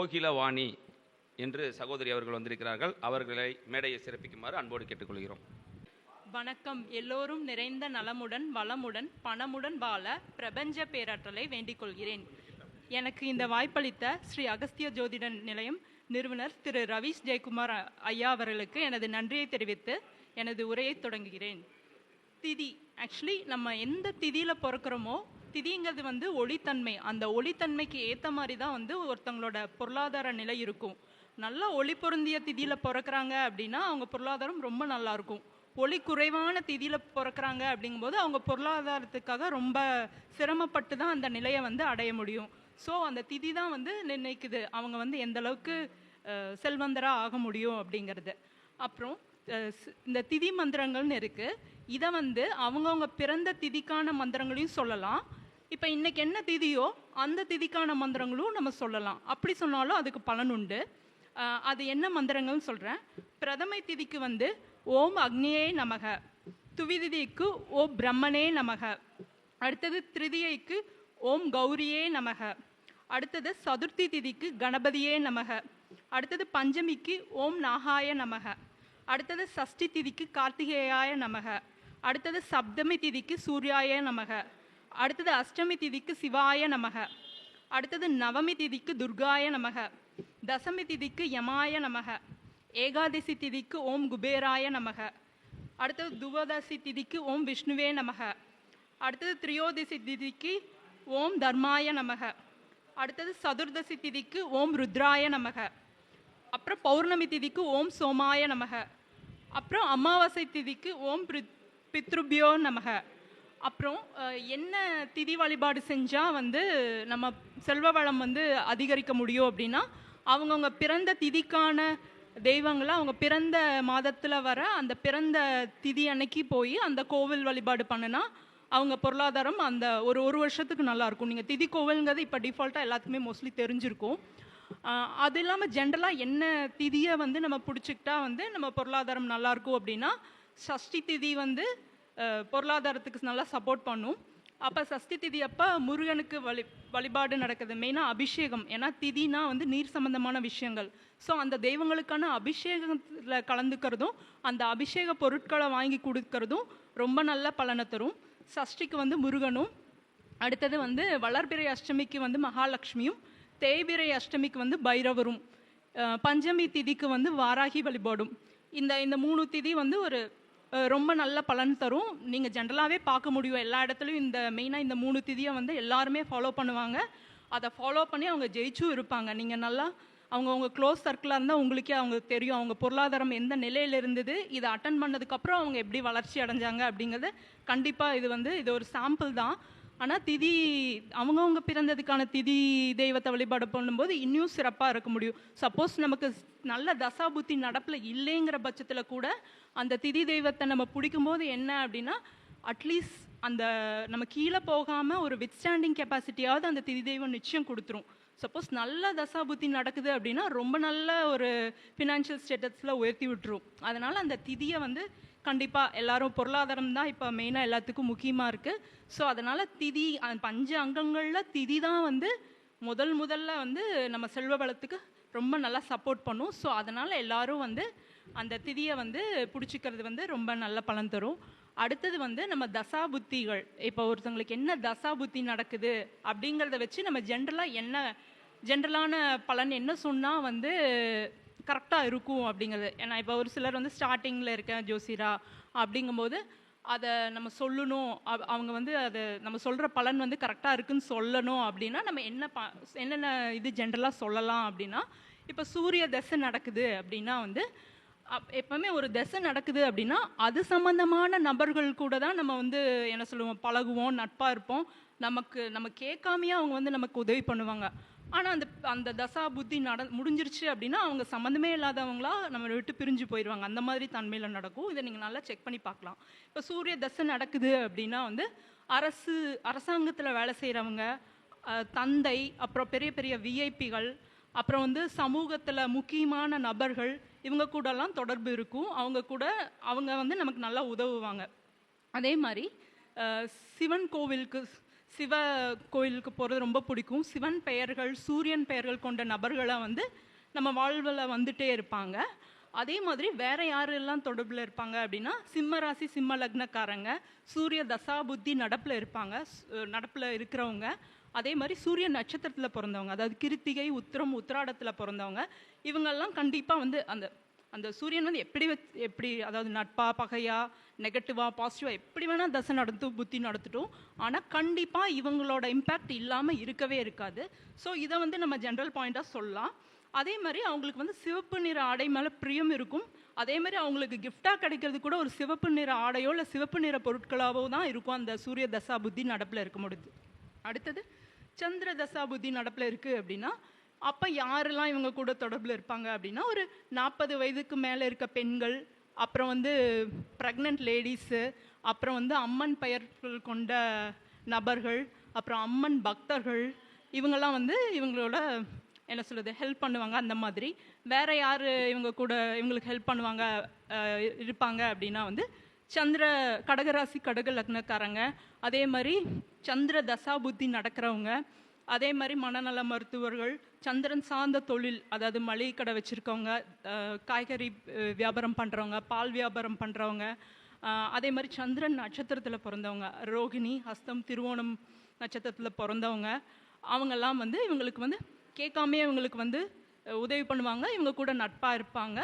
கோகிலவாணி என்று சகோதரி அவர்கள் வந்திருக்கிறார்கள். அவர்களை மேடையை சிறப்பிக்குமாறு அன்போடு கேட்டுக்கொள்கிறோம். வணக்கம். எல்லோரும் நிறைந்த நலமுடன் வளமுடன் பணமுடன் வாழ பிரபஞ்ச பேராற்றலை வேண்டிக் கொள்கிறேன் எனக்கு இந்த வாய்ப்பளித்த ஸ்ரீ அகஸ்திய ஜோதிட நிலையம் நிறுவனர் திரு ரவீஷ் ஜெயக்குமார் ஐயா அவர்களுக்கு எனது நன்றியை தெரிவித்து எனது உரையை தொடங்குகிறேன். திதி. ஆக்சுவலி நம்ம எந்த திதியில் பிறக்கிறோமோ திதிங்கிறது வந்து ஒளித்தன்மை. அந்த ஒளித்தன்மைக்கு ஏற்ற மாதிரி தான் வந்து ஒருத்தங்களோட பொருளாதார நிலை இருக்கும். நல்லா ஒளி பொருந்திய திதியில் பிறக்கிறாங்க அப்படின்னா அவங்க பொருளாதாரம் ரொம்ப நல்லாயிருக்கும் ஒளி குறைவான திதியில் பிறக்கிறாங்க அப்படிங்கும்போது அவங்க பொருளாதாரத்துக்காக ரொம்ப சிரமப்பட்டு தான் அந்த நிலையை வந்து அடைய முடியும். ஸோ அந்த திதி தான் வந்து நிர்ணயிக்குது. அவங்க வந்து எந்த அளவுக்கு செல்வந்தராக ஆக முடியும் அப்படிங்கிறது. அப்புறம் இந்த திதி மந்திரங்கள்னு இருக்குது இதை வந்து அவங்கவுங்க பிறந்த திதிக்கான மந்திரங்களையும் சொல்லலாம். இப்போ இன்னைக்கு என்ன திதியோ அந்த திதிக்கான மந்திரங்களும் நம்ம சொல்லலாம். அப்படி சொன்னாலும் அதுக்கு பலன் உண்டு. அது என்ன மந்திரங்கள்னு சொல்கிறேன் பிரதமை திதிக்கு வந்து ஓம் அக்னியே நமக. துவிதிதிக்கு ஓ பிரம்மனே நமக. அடுத்தது திருதியைக்கு ஓம் கௌரியே நமக. அடுத்தது சதுர்த்தி திதிக்கு கணபதியே நமக. அடுத்தது பஞ்சமிக்கு ஓம் நாகாய நமக. அடுத்தது சஷ்டி திதிக்கு கார்த்திகேயாய நமக. அடுத்தது சப்தமி திதிக்கு சூர்யாய நமக. அடுத்தது அஷ்டமி திதிக்கு சிவாய நமக. அடுத்தது நவமி திதிக்கு துர்காய நமக. தசமி திதிக்கு யமாய நமக. ஏகாதசி திதிக்கு ஓம் குபேராய நமக. அடுத்தது துவதசி திதிக்கு ஓம் விஷ்ணுவே நமக. அடுத்தது திரியோதசி திதிக்கு ஓம் தர்மாய நமக. அடுத்தது சதுர்தசி திதிக்கு ஓம் ருத்ராய நமக. அப்புறம் பௌர்ணமி திதிக்கு ஓம் சோமாய நமக. அப்புறம் அமாவாசை திதிக்கு ஓம் பித்ருபியோ நமக. அப்புறம் என்ன திதி வழிபாடு செஞ்சால் வந்து நம்ம செல்வ வளம் வந்து அதிகரிக்க முடியும் அப்படின்னா அவங்கவுங்க பிறந்த திதிக்கான தெய்வங்களை அவங்க பிறந்த மாதத்தில் வர அந்த பிறந்த திதி அன்னைக்கு போய் அந்த கோவில் வழிபாடு பண்ணுனா அவங்க பொருளாதாரம் அந்த ஒரு ஒரு வருஷத்துக்கு நல்லாயிருக்கும் நீங்கள் திதி கோவில்ங்கிறது இப்போ டிஃபால்ட்டாக எல்லாத்துக்குமே மோஸ்ட்லி தெரிஞ்சிருக்கும். அது இல்லாமல் ஜென்ரலாக என்ன திதியை வந்து நம்ம பிடிச்சிக்கிட்டா வந்து நம்ம பொருளாதாரம் நல்லாயிருக்கும் அப்படின்னா சஷ்டி திதி வந்து பொருளாதாரத்துக்கு நல்லா சப்போர்ட் பண்ணும். அப்போ சஷ்டி திதி அப்போ முருகனுக்கு வழி வழிபாடு நடக்குது. மெயினாக அபிஷேகம். ஏன்னா திதினா வந்து நீர் சம்பந்தமான விஷயங்கள். ஸோ அந்த தெய்வங்களுக்கான அபிஷேகத்தில் கலந்துக்கிறதும் அந்த அபிஷேக பொருட்களை வாங்கி கொடுக்கறதும் ரொம்ப நல்ல பலனை தரும். சஷ்டிக்கு வந்து முருகனும் அடுத்தது வந்து வளர்பிறை அஷ்டமிக்கு வந்து மகாலட்சுமியும் தேய்பிறை அஷ்டமிக்கு வந்து பைரவரும் பஞ்சமி திதிக்கு வந்து வாராகி வழிபாடும். இந்த இந்த மூணு திதி வந்து ஒரு ரொம்ப நல்ல பலன் தரும். நீங்கள் ஜென்ரலாகவே பார்க்க முடியும். எல்லா இடத்துலையும் இந்த மெயினாக இந்த மூணு திதியை வந்து எல்லாருமே ஃபாலோ பண்ணுவாங்க. அதை ஃபாலோ பண்ணி அவங்க ஜெயிச்சும் இருப்பாங்க. நீங்கள் நல்லா அவங்க அவங்க க்ளோஸ் சர்க்கிளாக இருந்தால் உங்களுக்கே அவங்க தெரியும். அவங்க பொருளாதாரம் எந்த நிலையில் இருந்தது இதை அட்டன் பண்ணதுக்கப்புறம் அவங்க எப்படி வளர்ச்சி அடைஞ்சாங்க அப்படிங்கிறது கண்டிப்பாக இது வந்து இது ஒரு சாம்பிள் தான். ஆனால் திதி அவங்கவுங்க பிறந்ததுக்கான திதி தெய்வத்தை வழிபாடு பண்ணும்போது இன்னும் சிறப்பாக இருக்க முடியும். சப்போஸ் நமக்கு நல்ல தசாபுத்தி நடப்பில் இல்லைங்கிற பட்சத்தில் கூட அந்த திதி தெய்வத்தை நம்ம பிடிக்கும்போது என்ன அப்படின்னா அட்லீஸ்ட் அந்த நம்ம கீழே போகாமல் ஒரு வித்ஸ்டாண்டிங் கெப்பாசிட்டியாவது அந்த திதி தெய்வம் நிச்சயம் கொடுத்துரும். சப்போஸ் நல்ல தசாபுத்தி நடக்குது அப்படின்னா ரொம்ப நல்ல ஒரு ஃபினான்ஷியல் ஸ்டேட்டஸில் உயர்த்தி விட்டுரும். அதனால் அந்த திதியை வந்து கண்டிப்பாக எல்லாரும் பொருளாதாரம் தான் இப்போ மெயினாக எல்லாத்துக்கும் முக்கியமாக இருக்குது ஸோ அதனால் திதி அந்த பஞ்ச அங்கங்களில் திதி தான் வந்து முதல் முதல்ல வந்து நம்ம செல்வ வளத்துக்கு ரொம்ப நல்லா சப்போர்ட் பண்ணும். ஸோ அதனால் எல்லாரும் வந்து அந்த திதியை வந்து பிடிச்சிக்கிறது வந்து ரொம்ப நல்ல பலன் தரும். அடுத்தது வந்து நம்ம தசா புத்திகள் இப்போ ஒருத்தவங்களுக்கு என்ன தசா புத்தி நடக்குது அப்படிங்கிறத வச்சு நம்ம ஜென்ரலாக என்ன ஜென்ரலான பலன் என்ன சொன்னால் வந்து கரெக்டாக இருக்கும் அப்படிங்கிறது. ஏன்னா இப்போ ஒரு சிலர் வந்து ஸ்டார்டிங்கில் இருக்கேன் ஜோசிரா அப்படிங்கும்போது அதை நம்ம சொல்லணும். அவங்க வந்து அதை நம்ம சொல்கிற பலன் வந்து கரெக்டாக இருக்குன்னு சொல்லணும் அப்படின்னா நம்ம என்ன ப என்னென்ன இது ஜென்ரலாக சொல்லலாம் அப்படின்னா இப்போ சூரிய தசை நடக்குது அப்படின்னா வந்து எப்பவுமே ஒரு தசை நடக்குது அப்படின்னா அது சம்பந்தமான நபர்கள் கூட தான் நம்ம வந்து என்ன சொல்லுவோம் பழகுவோம் நட்பாக இருப்போம். நமக்கு நம்ம கேட்காமையே அவங்க வந்து நமக்கு உதவி பண்ணுவாங்க. ஆனால் அந்த அந்த தசா புத்தி நட முடிஞ்சிருச்சு அப்படின்னா அவங்க சம்மந்தமே இல்லாதவங்களா நம்ம விட்டு பிரிஞ்சு போயிடுவாங்க. அந்த மாதிரி தன்மையில் நடக்கும். இதை நீங்கள் நல்லா செக் பண்ணி பார்க்கலாம். இப்போ சூரிய தசை நடக்குது அப்படின்னா வந்து அரசு அரசாங்கத்தில் வேலை செய்கிறவங்க தந்தை அப்புறம் பெரிய பெரிய விஐபிகள் அப்புறம் வந்து சமூகத்தில் முக்கியமான நபர்கள் இவங்க கூடலாம் தொடர்பு இருக்கும். அவங்க கூட அவங்க வந்து நமக்கு நல்லா உதவுவாங்க. அதே மாதிரி சிவன் கோவிலுக்கு சிவ கோயிலுக்கு போகிறது ரொம்ப பிடிக்கும். சிவன் பெயர்கள் சூரியன் பெயர்கள் கொண்ட நபர்களை வந்து நம்ம வாழ்வில் வந்துட்டே இருப்பாங்க. அதே மாதிரி வேற யாரெல்லாம் தொடர்பில் இருப்பாங்க அப்படின்னா சிம்ம ராசி சிம்ம லக்னக்காரங்க சூரிய தசா புத்தி நடப்பில் இருப்பாங்க. நடப்பில் இருக்கிறவங்க. அதே மாதிரி சூரிய நட்சத்திரத்தில் பிறந்தவங்க அதாவது கிருத்திகை உத்திரம் உத்திராடத்தில் பிறந்தவங்க. இவங்கெல்லாம் கண்டிப்பாக வந்து அந்த அந்த சூரியன் வந்து எப்படி எப்படி அதாவது நட்பா பகையா நெகட்டிவாக பாசிட்டிவாக எப்படி வேணால் தசை நடத்தும் புத்தி நடத்தட்டும். ஆனால் கண்டிப்பாக இவங்களோட இம்பேக்ட் இல்லாமல் இருக்கவே இருக்காது. ஸோ இதை வந்து நம்ம ஜென்ரல் பாயிண்ட்டாக சொல்லலாம். அதே மாதிரி அவங்களுக்கு வந்து சிவப்பு நிற ஆடை மேலே பிரியம் இருக்கும். அதே மாதிரி அவங்களுக்கு கிஃப்டாக கிடைக்கிறது கூட ஒரு சிவப்பு நிற ஆடையோ இல்லை சிவப்பு நிற பொருட்களாவோ தான் இருக்கும் அந்த சூரிய தசா புத்தி நடப்பில் இருக்க முடியுது. அடுத்தது சந்திர தசா புத்தி நடப்பில் இருக்குது அப்படின்னா அப்போ யாரெல்லாம் இவங்க கூட தொடர்பில் இருப்பாங்க அப்படின்னா ஒரு நாற்பது வயதுக்கு மேலே இருக்க பெண்கள் அப்புறம் வந்து ப்ரெக்னென்ட் லேடிஸு அப்புறம் வந்து அம்மன் பெயர்கள் கொண்ட நபர்கள் அப்புறம் அம்மன் பக்தர்கள் இவங்கெல்லாம் வந்து இவங்களோட என்ன சொல்கிறது ஹெல்ப் பண்ணுவாங்க அந்த மாதிரி. வேறு யார் இவங்க கூட இவங்களுக்கு ஹெல்ப் பண்ணுவாங்க இருப்பாங்க அப்படின்னா வந்து சந்திர கடகராசி கடக லக்னக்காரங்க. அதே மாதிரி சந்திர தசா புத்தி நடக்கிறவங்க. அதே மாதிரி மனநல மருத்துவர்கள் சந்திரன் சார்ந்த தொழில் அதாவது மளிகை கடை வச்சுருக்கவங்க காய்கறி வியாபாரம் பண்ணுறவங்க பால் வியாபாரம் பண்ணுறவங்க அதே மாதிரி சந்திரன் நட்சத்திரத்தில் பிறந்தவங்க ரோகிணி ஹஸ்தம் திருவோணம் நட்சத்திரத்தில் பிறந்தவங்க அவங்கெல்லாம் வந்து இவங்களுக்கு வந்து கேட்காமே இவங்களுக்கு வந்து உதவி பண்ணுவாங்க இவங்க கூட நட்பாக இருப்பாங்க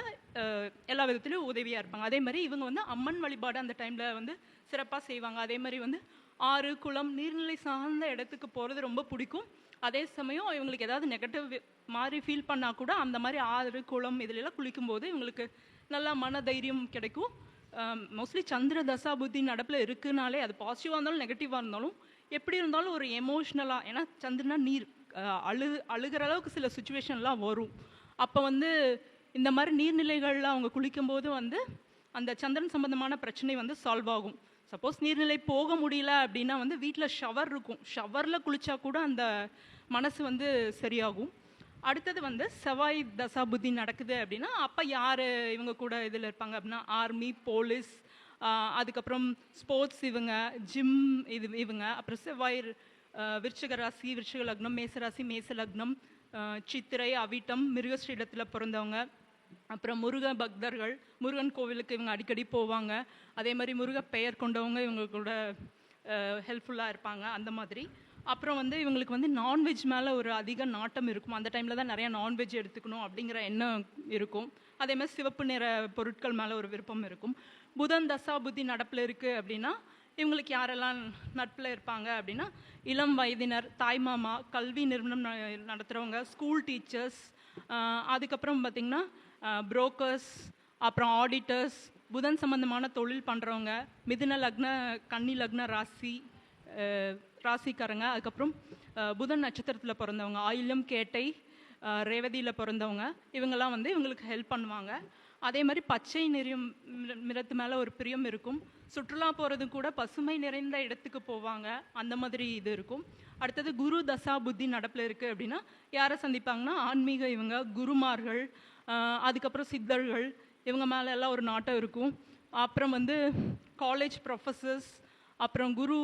எல்லா விதத்துலையும் உதவியாக இருப்பாங்க. அதே மாதிரி இவங்க வந்து அம்மன் வழிபாடு அந்த டைமில் வந்து சிறப்பாக செய்வாங்க. அதே மாதிரி வந்து ஆறு குளம் நீர்நிலை சார்ந்த இடத்துக்கு போகிறது ரொம்ப பிடிக்கும். அதே சமயம் இவங்களுக்கு ஏதாவது நெகட்டிவ் மாதிரி ஃபீல் பண்ணால் கூட அந்த மாதிரி ஆறு குளம் இதுலலாம் குளிக்கும்போது இவங்களுக்கு நல்லா மன தைரியம் கிடைக்கும் மோஸ்ட்லி சந்திர தசா புத்தி நடப்பில் இருக்குனாலே அது பாசிட்டிவாக இருந்தாலும் நெகட்டிவாக இருந்தாலும் எப்படி இருந்தாலும் ஒரு எமோஷ்னலாக ஏன்னா சந்திரனா நீர் அழு அழுகிற அளவுக்கு சில சுச்சுவேஷன்லாம் வரும். அப்போ வந்து இந்த மாதிரி நீர்நிலைகளில் அவங்க குளிக்கும்போது வந்து அந்த சந்திரன் சம்பந்தமான பிரச்சனை வந்து சால்வ் ஆகும். சப்போஸ் நீர்நிலை போக முடியல அப்படின்னா வந்து வீட்டில் ஷவர் இருக்கும். ஷவரில் குளித்தா கூட அந்த மனசு வந்து சரியாகும். அடுத்தது வந்து செவ்வாய் தசாபுத்தி நடக்குது அப்படின்னா அப்போ யார் இவங்க கூட இதில் இருப்பாங்க அப்படின்னா ஆர்மி போலீஸ் அதுக்கப்புறம் ஸ்போர்ட்ஸ் இவங்க ஜிம் இது இவங்க அப்புறம் செவ்வாய் ஆஹ், விருச்சிக ராசி விருச்சிக லக்னம் மேசராசி மேச லக்னம் சித்திரை அவிட்டம் மிருகஸ்ரீடத்தில் பிறந்தவங்க அப்புறம் முருக பக்தர்கள் முருகன் கோவிலுக்கு இவங்க அடிக்கடி போவாங்க. அதே மாதிரி முருக பெயர் கொண்டவங்க இவங்க கூட ஹெல்ப்ஃபுல்லாக இருப்பாங்க. அந்த மாதிரி. அப்புறம் வந்து இவங்களுக்கு வந்து நான்வெஜ் மேலே ஒரு அதிக நாட்டம் இருக்கும். அந்த டைமில் தான் நிறைய நான்வெஜ் எடுத்துக்கணும் அப்படிங்கிற எண்ணம் இருக்கும். அதே மாதிரி சிவப்பு நிற பொருட்கள் மேலே ஒரு விருப்பம் இருக்கும். புதன் தசா புத்தி நடப்பில் இருக்குது அப்படின்னா இவங்களுக்கு யாரெல்லாம் நட்பில் இருப்பாங்க அப்படின்னா இளம் வயதினர் தாய்மாமா கல்வி நிறுவனம் ந- நடத்துகிறவங்க ஸ்கூல் டீச்சர்ஸ் அதுக்கப்புறம் பார்த்திங்கன்னா புரோக்கர்ஸ் அப்புறம் ஆடிட்டர்ஸ் புதன் சம்பந்தமான தொழில் பண்ணுறவங்க மிதுன லக்ன கன்னி லக்ன ராசி ராசிக்காரங்க. அதுக்கப்புறம் புதன் நட்சத்திரத்தில் பிறந்தவங்க ஆயிலும் கேட்டை ரேவதியில் பிறந்தவங்க இவங்கெல்லாம் வந்து இவங்களுக்கு ஹெல்ப் பண்ணுவாங்க. அதே மாதிரி பச்சை நிறம் மிர- நிறத்து மேலே ஒரு பிரியம் இருக்கும். சுற்றுலா போகிறது கூட பசுமை நிறைந்த இடத்துக்கு போவாங்க. அந்த மாதிரி இது இருக்கும். அடுத்தது குரு தசா புத்தி நடப்பில் இருக்குது அப்படின்னா யாரை சந்திப்பாங்கன்னா ஆன்மீக இவங்க குருமார்கள் அதுக்கப்புறம் சித்தர்கள் இவங்க மேலே எல்லாம் ஒரு நாட்டம் இருக்கும். அப்புறம் வந்து காலேஜ் ப்ரொஃபஸர்ஸ் அப்புறம் குரு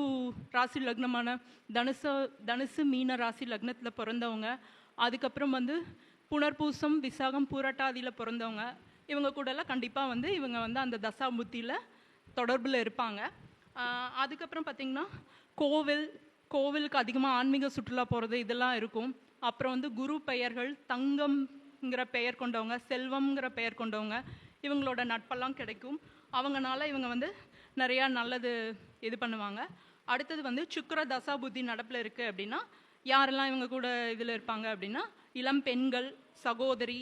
ராசி லக்னமான தனுசு தனுசு மீன ராசி லக்னத்தில் பிறந்தவங்க. அதுக்கப்புறம் வந்து புனர்பூசம் விசாகம் பூரட்டாதியில் பிறந்தவங்க. இவங்க கூடலாம் கண்டிப்பாக வந்து இவங்க வந்து அந்த தசாமுத்தியில் தொடர்பில் இருப்பாங்க. அதுக்கப்புறம் பார்த்திங்கன்னா கோவில் கோவிலுக்கு அதிகமாக ஆன்மீக சுற்றுலா போகிறது இதெல்லாம் இருக்கும். அப்புறம் வந்து குரு பெயர்கள் தங்கம் ங்கிற பெயர் கொண்டவங்க செல்வம்ங்கிற பெயர் கொண்டவங்க இவங்களோட நட்பெல்லாம் கிடைக்கும். அவங்கனால இவங்க வந்து நிறையா நல்லது இது பண்ணுவாங்க. அடுத்தது வந்து சுக்கர தசா புத்தி நடப்பில் இருக்குது அப்படின்னா யாரெல்லாம் இவங்க கூட இதில் இருப்பாங்க அப்படின்னா இளம் பெண்கள் சகோதரி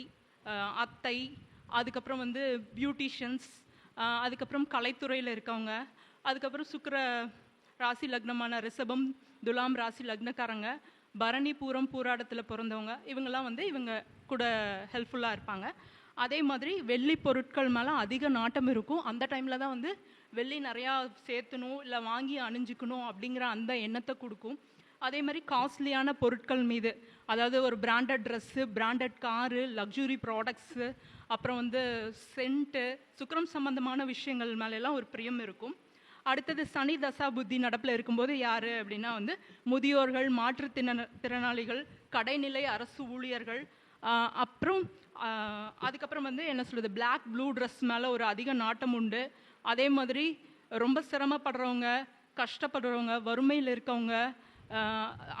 அத்தை அதுக்கப்புறம் வந்து பியூட்டிஷியன்ஸ் அதுக்கப்புறம் கலைத்துறையில் இருக்கவங்க அதுக்கப்புறம் சுக்கர ராசி லக்னமான ரிஷபம் துலாம் ராசி லக்னக்காரங்க பரணிபுரம் பூராடத்தில் பிறந்தவங்க இவங்கெல்லாம் வந்து இவங்க கூட ஹெல்ப்ஃபுல்லாக இருப்பாங்க. அதே மாதிரி வெள்ளி பொருட்கள் மேலே அதிக நாட்டம் இருக்கும். அந்த டைமில் தான் வந்து வெள்ளி நிறையா சேர்த்தணும் இல்லை வாங்கி அணிஞ்சிக்கணும் அப்படிங்கிற அந்த எண்ணத்தை கொடுக்கும். அதே மாதிரி காஸ்ட்லியான பொருட்கள் மீது அதாவது ஒரு branded dress branded car luxury products அப்புறம் வந்து சென்ட்டு சுக்ரம் சம்பந்தமான விஷயங்கள் மேலெல்லாம் ஒரு பிரியம் இருக்கும். அடுத்தது சனி தசா புத்தி நடப்பில் இருக்கும்போது யார் அப்படின்னா வந்து முதியோர்கள் மாற்றுத்திறன திறனாளிகள் கடைநிலை அரசு ஊழியர்கள் அப்புறம் அதுக்கப்புறம் வந்து என்ன சொல்கிறது பிளாக் ப்ளூ ட்ரெஸ் மேலே ஒரு அதிக நாட்டம் உண்டு. அதே மாதிரி ரொம்ப சிரமப்படுறவங்க கஷ்டப்படுறவங்க வறுமையில் இருக்கவங்க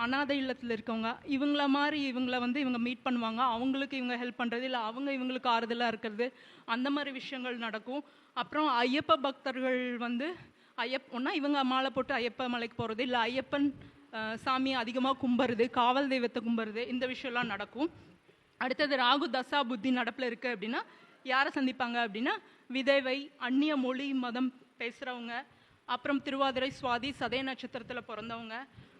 அனாதை இல்லத்தில் இருக்கவங்க இவங்கள மாதிரி இவங்கள வந்து இவங்க மீட் பண்ணுவாங்க. அவங்களுக்கு இவங்க ஹெல்ப் பண்ணுறது இல்லை அவங்க இவங்களுக்கு ஆறுதலாக இருக்கிறது. அந்த மாதிரி விஷயங்கள் நடக்கும். அப்புறம் ஐயப்ப பக்தர்கள் வந்து ஐயப் ஒன்றா இவங்க மாலை போட்டு ஐயப்ப மலைக்கு போகிறது இல்லை ஐயப்பன் சாமியை அதிகமாக கும்புறது காவல் தெய்வத்தை கும்புறது இந்த விஷயம்லாம் நடக்கும். அடுத்தது ராகு தசா புத்தி நடப்பில் இருக்குது அப்படின்னா யாரை சந்திப்பாங்க அப்படின்னா விதவை அந்நிய மொழி மதம் பேசுகிறவங்க அப்புறம் திருவாதிரை சுவாதி சதய நட்சத்திரத்தில் பிறந்தவங்க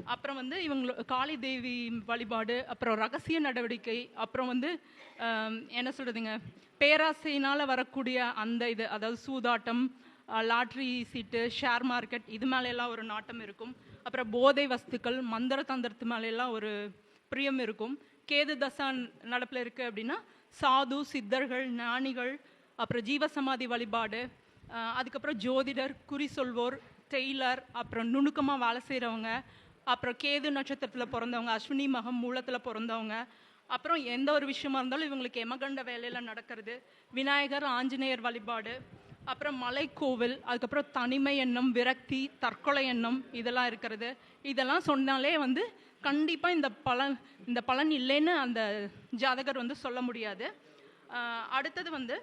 அப்புறம் வந்து இவங்க காளி தேவி வழிபாடு அப்புறம் ரகசிய நடவடிக்கை அப்புறம் வந்து என்ன சொல்கிறதுங்க பேராசையினால் வரக்கூடிய அந்த இது அதாவது சூதாட்டம் லாட்ரி சீட்டு ஷேர் மார்க்கெட் இது மேலெல்லாம் ஒரு நாட்டம் இருக்கும். அப்புறம் போதை வஸ்துக்கள் மந்திர தந்திரத்து மேலெல்லாம் ஒரு பிரியம் இருக்கும். கேது தசா நடப்பில் இருக்குது அப்படின்னா சாது சித்தர்கள் ஞானிகள் அப்புறம் ஜீவசமாதி வழிபாடு அதுக்கப்புறம் ஜோதிடர் குறி சொல்வோர் டெய்லர் அப்புறம் நுணுக்கமாக வேலை செய்கிறவங்க அப்புறம் கேது நட்சத்திரத்தில் பிறந்தவங்க அஸ்வினி மகம் மூலத்தில் பிறந்தவங்க அப்புறம் எந்த ஒரு விஷயமா இருந்தாலும் இவங்களுக்கு எமகண்ட வேலையில் நடக்கிறது விநாயகர் ஆஞ்சநேயர் வழிபாடு அப்புறம் மலைக்கோவில் அதுக்கப்புறம் தனிமை எண்ணம் விரக்தி தற்கொலை எண்ணம் இதெல்லாம் இருக்கிறது. இதெல்லாம் சொன்னாலே வந்து கண்டிப்பாக இந்த பலன் இந்த பலன் இல்லைன்னு அந்த ஜாதகர் வந்து சொல்ல முடியாது. அடுத்தது வந்து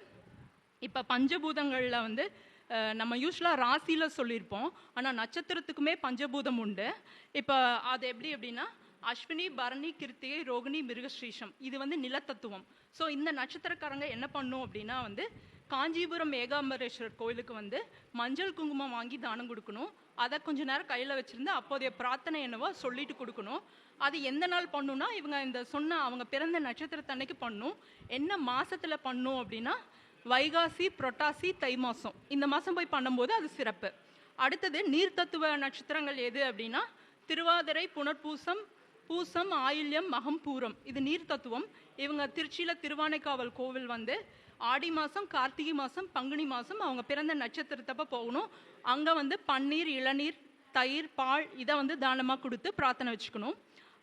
இப்போ பஞ்சபூதங்களில் வந்து நம்ம யூஸ்வலாக ராசியில் சொல்லியிருப்போம். ஆனால் நட்சத்திரத்துக்குமே பஞ்சபூதம் உண்டு. இப்போ அது எப்படி அப்படின்னா அஸ்வினி பரணி கிருத்திகை ரோகிணி மிருகஸ்ரீஷம் இது வந்து நிலத்தத்துவம். ஸோ இந்த நட்சத்திரக்காரங்க என்ன பண்ணும் அப்படின்னா வந்து காஞ்சிபுரம் ஏகாம்பரேஸ்வரர் கோயிலுக்கு வந்து மஞ்சள் குங்குமம் வாங்கி தானம் கொடுக்கணும். அதை கொஞ்ச நேரம் கையில் வச்சுருந்து அப்போதைய பிரார்த்தனை என்னவோ சொல்லிட்டு கொடுக்கணும். அது எந்த நாள் பண்ணுன்னா இவங்க இந்த சொன்ன அவங்க பிறந்த நட்சத்திரத்தன்னைக்கு பண்ணும். என்ன மாதத்தில் பண்ணும் அப்படின்னா வைகாசி புரட்டாசி தை மாதம் இந்த மாதம் போய் பண்ணும்போது அது சிறப்பு. அடுத்தது நீர்த்தத்துவ நட்சத்திரங்கள் எது அப்படின்னா திருவாதிரை புனர்பூசம் பூசம் ஆயில்யம் மகம் பூரம் இது நீர் தத்துவம். இவங்க திருச்சியில் திருவானைக்காவல் கோவில் வந்து ஆடி மாதம் கார்த்திகை மாதம் பங்குனி மாதம் அவங்க பிறந்த நட்சத்திரத்தப்ப போகணும். அங்கே வந்து பன்னீர் இளநீர் தயிர் பால் இதை வந்து தானமாக கொடுத்து பிரார்த்தனை வச்சுக்கணும்.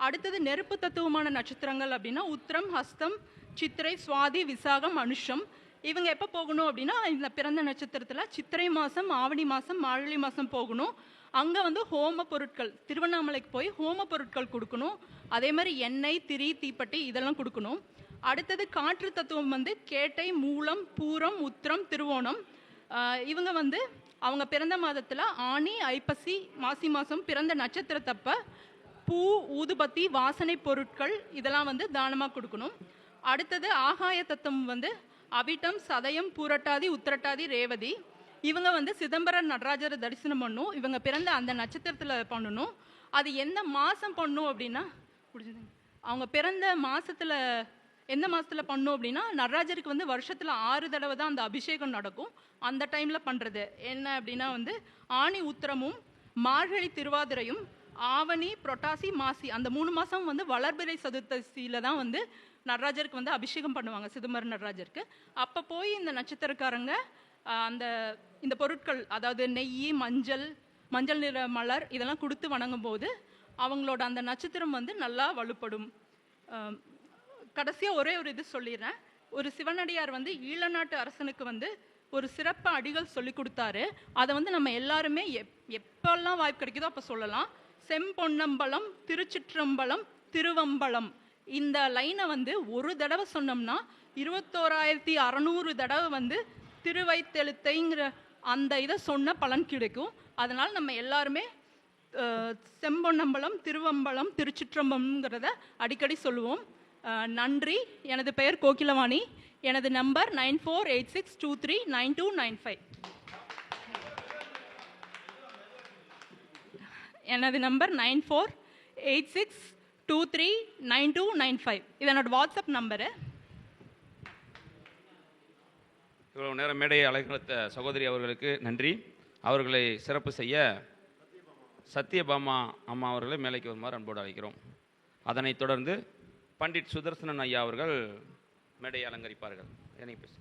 அடுத்தது நெருப்பு தத்துவமான நட்சத்திரங்கள் அப்படின்னா உத்திரம் ஹஸ்தம் சித்திரை சுவாதி விசாகம் அனுஷம். இவங்க எப்போ போகணும் அப்படின்னா இந்த பிறந்த நட்சத்திரத்தில் சித்திரை மாதம் ஆவணி மாதம் மார்கழி மாதம் போகணும். அங்கே வந்து ஹோம பொருட்கள் திருவண்ணாமலைக்கு போய் ஹோம பொருட்கள் கொடுக்கணும். அதே மாதிரி எண்ணெய் திரி தீப்பெட்டி இதெல்லாம் கொடுக்கணும். அடுத்தது காற்று தத்துவம் வந்து கேட்டை மூலம் பூரம் உத்திரம் திருவோணம். இவங்க வந்து அவங்க பிறந்த மாதத்தில் ஆனி ஐப்பசி மாசி மாதம் பிறந்த நட்சத்திரத்தப்ப பூ ஊதுபத்தி வாசனை பொருட்கள் இதெல்லாம் வந்து தானமாக கொடுக்கணும். அடுத்தது ஆகாய தத்துவம் வந்து அவிட்டம் சதயம் பூரட்டாதி உத்திரட்டாதி ரேவதி. இவங்க வந்து சிதம்பரம் நடராஜரை தரிசனம் பண்ணும். இவங்க பிறந்த அந்த நட்சத்திரத்தில் பண்ணணும். அது எந்த மாதம் பண்ணும் அப்படின்னா அவங்க பிறந்த மாதத்தில் எந்த மாதத்தில் பண்ணும் அப்படின்னா நடராஜருக்கு வந்து வருஷத்தில் ஆறு தடவை தான் அந்த அபிஷேகம் நடக்கும். அந்த டைமில் பண்ணுறது என்ன அப்படின்னா வந்து ஆணி உத்திரமும் மார்கழி திருவாதிரையும் ஆவணி புரட்டாசி மாசி அந்த மூணு மாதம் வந்து வளர்பிறை சதுர்த்தசியில் தான் வந்து நடராஜருக்கு வந்து அபிஷேகம் பண்ணுவாங்க சிதம்பரம் நடராஜருக்கு. அப்போ போய் இந்த நட்சத்திரக்காரங்க அந்த இந்த பொருட்கள் அதாவது நெய் மஞ்சள் மஞ்சள் நிற மலர் இதெல்லாம் கொடுத்து வணங்கும் போது அவங்களோட அந்த நட்சத்திரம் வந்து நல்லா வலுப்படும். கடைசியாக ஒரே ஒரு இது சொல்லிடுறேன். ஒரு சிவனடியார் வந்து ஈழநாட்டு அரசனுக்கு வந்து ஒரு சிறப்பு அடிகள் சொல்லி கொடுத்தாரு. அதை வந்து நம்ம எல்லாருமே எப் எப்பெல்லாம் வாய்ப்பு கிடைக்குதோ அப்போ சொல்லலாம். செம்பொன்னம்பலம் திருச்சிற்றம்பலம் திருவம்பலம். இந்த லைனை வந்து ஒரு தடவை சொன்னோம்னா இருபத்தோராயிரத்தி அறநூறு தடவை வந்து திருவைத்தெழுத்தைங்கிற அந்த இதை சொன்ன பலன் கிடைக்கும். அதனால் நம்ம எல்லாருமே செம்பொன்னம்பலம் திருவம்பலம் திருச்சிற்றம்பலம்ங்கிறத அடிக்கடி சொல்லுவோம். நன்றி. எனது பெயர் கோகிலவாணி. எனது number nine four eight six two three nine two nine five. எனது number nine four eight six two three nine two nine five. இது என்னோட வாட்ஸ்அப் நம்பரு. இவ்வளவு நேரம் மேடையை அழைத்த சகோதரி அவர்களுக்கு நன்றி. அவர்களை சிறப்பு செய்ய சத்யபாமா அம்மா அவர்களை மேலைக்கு வருமாறு அன்போடு அழைக்கிறோம். அதனைத் தொடர்ந்து பண்டிட் சுதர்சனன் ஐயா அவர்கள் மேடையை அலங்கரிப்பார்கள். என்னை பேசு